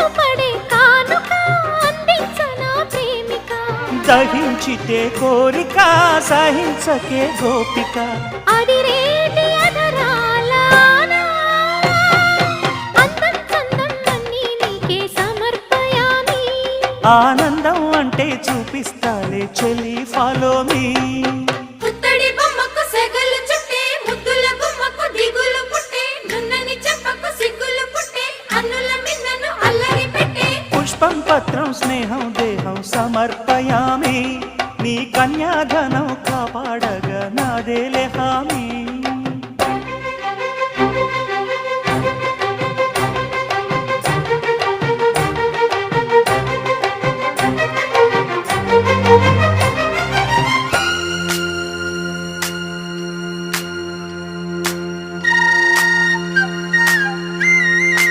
మనసు పడే కానుక అందించనా ప్రేమిక. దహించితే కోరిక సహించకే గోపిక. అడిరేటి అధరాల అందం చందం అన్నీ నీకే సమర్పయామి. ఆనందం అంటే చూపిస్తాలే చెలి ఫాలో మీ పుష్పం పత్రం స్నేహం దేహం సమర్పయామి. నీ కన్యాధనం కాపాడగా నాదేలే హామీ